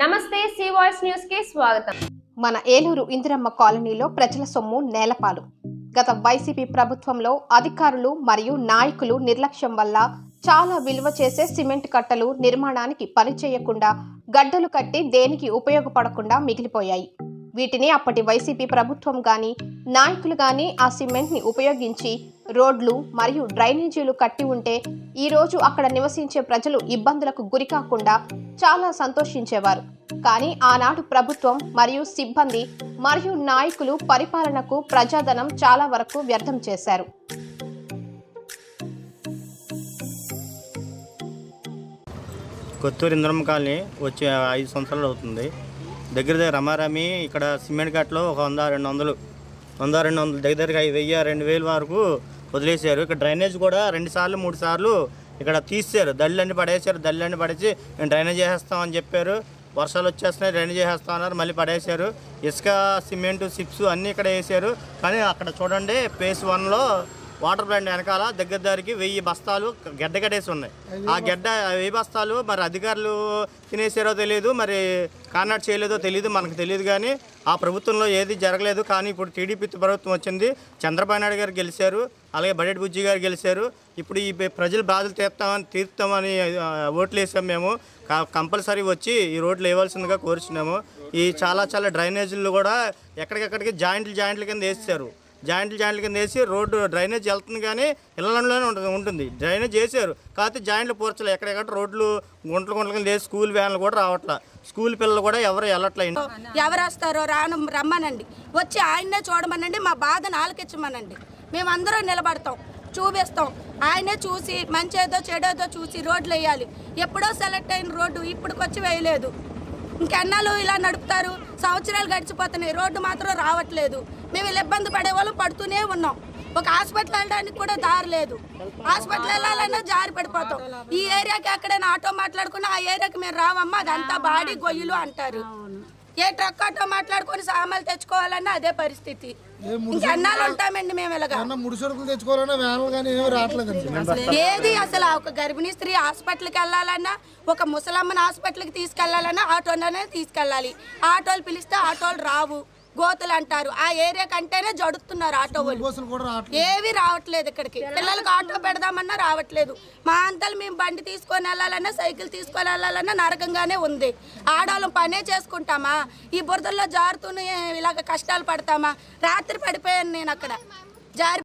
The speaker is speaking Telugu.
నమస్తే సి వాయిస్ న్యూస్కి స్వాగతం. మన ఏలూరు ఇందిరమ్మ కాలనీలో ప్రజల సొమ్ము నేలపాలు. గత వైసీపీ ప్రభుత్వంలో అధికారులు మరియు నాయకులు నిర్లక్ష్యం వల్ల చాలా విలువ చేసే సిమెంట్ కట్టలు నిర్మాణానికి పనిచేయకుండా గడ్డలు కట్టి దేనికి ఉపయోగపడకుండా మిగిలిపోయాయి. వీటిని అప్పటి వైసీపీ ప్రభుత్వం కానీ నాయకులు కానీ ఆ సిమెంట్ని ఉపయోగించి రోడ్లు మరియు డ్రైనేజీలు కట్టి ఉంటే ఈ రోజు అక్కడ నివసించే ప్రజలు ఇబ్బందులకు గురికాకుండా చాలా సంతోషించేవారు. కానీ ఆనాడు ప్రభుత్వం మరియు సిబ్బంది మరియు నాయకులు పరిపాలనకు ప్రజాధనం చాలా వరకు వ్యర్థం చేశారు. కొత్తూరు ఇంద్రమ్మ కాలనీ వచ్చే ఐదు సంవత్సరాలు అవుతుంది. దగ్గర దగ్గర రమారమి ఇక్కడ సిమెంట్ కట్టలో ఒక వంద రెండు వందలు వంద రెండు వందలు దగ్గర దగ్గర ఐదు వెయ్యి రెండు వేలు వరకు వదిలేశారు. ఇక్కడ డ్రైనేజ్ కూడా రెండు సార్లు మూడు సార్లు ఇక్కడ తీసారు దళ్ళన్నీ పడేశారు. దళ్ళన్నీ పడేసి మేము డ్రైనేజ్ చేసేస్తామని చెప్పారు. వర్షాలు వచ్చేస్తున్నాయి డ్రైనేజ్ చేసేస్తాం అన్నారు మళ్ళీ పడేశారు. ఇసుక సిమెంట్ సిప్స్ అన్నీ ఇక్కడ వేసారు. కానీ అక్కడ చూడండి ఫేస్ వన్లో వాటర్ ప్లాంట్ వెనకాల దగ్గర దగ్గరికి వెయ్యి బస్తాలు గడ్డ కట్టేసి ఉన్నాయి. ఆ గడ్డ వెయ్యి బస్తాలు మరి అధికారులు తినేసారో తెలియదు. మరి కానాట్ చేయలేదో తెలియదు మనకు తెలియదు కానీ ఆ ప్రభుత్వంలో ఏది జరగలేదు. కానీ ఇప్పుడు టీడీపీ ప్రభుత్వం వచ్చింది. చంద్రబాబు నాయుడు గారు గెలిచారు. అలాగే బడెట్ బుజ్జి గారు గెలిచారు. ఇప్పుడు ఈ ప్రజలు బాధలు తీర్తామని తీర్తామని ఓట్లు వేసాం మేము. కంపల్సరీ వచ్చి ఈ రోడ్లు వేయవలసిందిగా కోరుచున్నాము. ఈ చాలా చాలా డ్రైనేజీలు కూడా ఎక్కడికెక్కడికి జాయింట్లు జాయింట్ల కింద వేసారు జాయింట్లు జాయింట్ల కింద వేసి రోడ్డు డ్రైనేజ్ వెళ్తుంది కానీ ఇళ్ళలోనే ఉంటుంది ఉంటుంది. డ్రైనేజ్ చేశారు. కాకపోతే జాయింట్లు పూర్చలే. ఎక్కడెక్కడ రోడ్లు గుంటలు గుంటల కింద వేసి స్కూల్ వ్యాన్లు కూడా రావట్లా. స్కూల్ పిల్లలు కూడా ఎవరు వెళ్ళట్లేదు ఎవరు వస్తారో రాను రమ్మనండి. వచ్చి ఆయన్నే చూడమనండి మా బాధను ఆలకించమనండి. మేమందరం నిలబడతాం చూపిస్తాం. ఆయనే చూసి మంచేదో చెడేదో చూసి రోడ్లు వేయాలి. ఎప్పుడో సెలెక్ట్ అయిన రోడ్డు ఇప్పటికొచ్చి వేయలేదు. ఇంకెన్నాళ్ళు ఇలా నడుపుతారు? సంవత్సరాలు గడిచిపోతున్నాయి. రోడ్డు మాత్రం రావట్లేదు. మేము ఇలా ఇబ్బంది పడేవాళ్ళు పడుతూనే ఉన్నాం. ఒక హాస్పిటల్ వెళ్ళడానికి కూడా దారి లేదు. హాస్పిటల్ వెళ్ళాలన్నా జారి పడిపోతాం. ఈ ఏరియాకి ఎక్కడైనా ఆటో మాట్లాడుకున్నా ఆ ఏరియాకి మేము రావమ్మా అదంతా బాడీ గొయ్యలు అంటారు. ఏ ట్రక్ ఆటో మాట్లాడుకొని సామాన్లు తెచ్చుకోవాలన్నా అదే పరిస్థితి. ఇంకెన్నాళ్ళు ఉంటామండి మేము ఇలాగా? అన్న ముడి సరుకులు తెచ్చుకోవాలన్నా వ్యాన్లు కానీ ఏమి రావట్లేదండి ఏది అసలు ఒక గర్భిణీ స్త్రీ హాస్పిటల్కి వెళ్ళాలన్నా ఒక ముసలమ్మని హాస్పిటల్కి తీసుకెళ్ళాలన్నా ఆటోలోనే తీసుకెళ్ళాలి. ఆటోలు పిలిస్తే ఆటోలు రావు. గోతులు అంటారు. ఆ ఏరియా కంటేనే జడుతున్నారు ఆటో వాళ్ళు. ఏవి రావట్లేదు ఇక్కడికి. పిల్లలకు ఆటో పెడదామన్నా రావట్లేదు. మా అంతలు మేము బండి తీసుకొని వెళ్ళాలన్నా సైకిల్ తీసుకొని వెళ్ళాలన్నా నరకంగానే ఉంది. ఆడవాళ్ళం పనే చేసుకుంటామా? ఈ బురదల్లో జారుతూనే ఇలాగ కష్టాలు పడతామా? రాత్రి పడిపోయాను నేను అక్కడ. జారి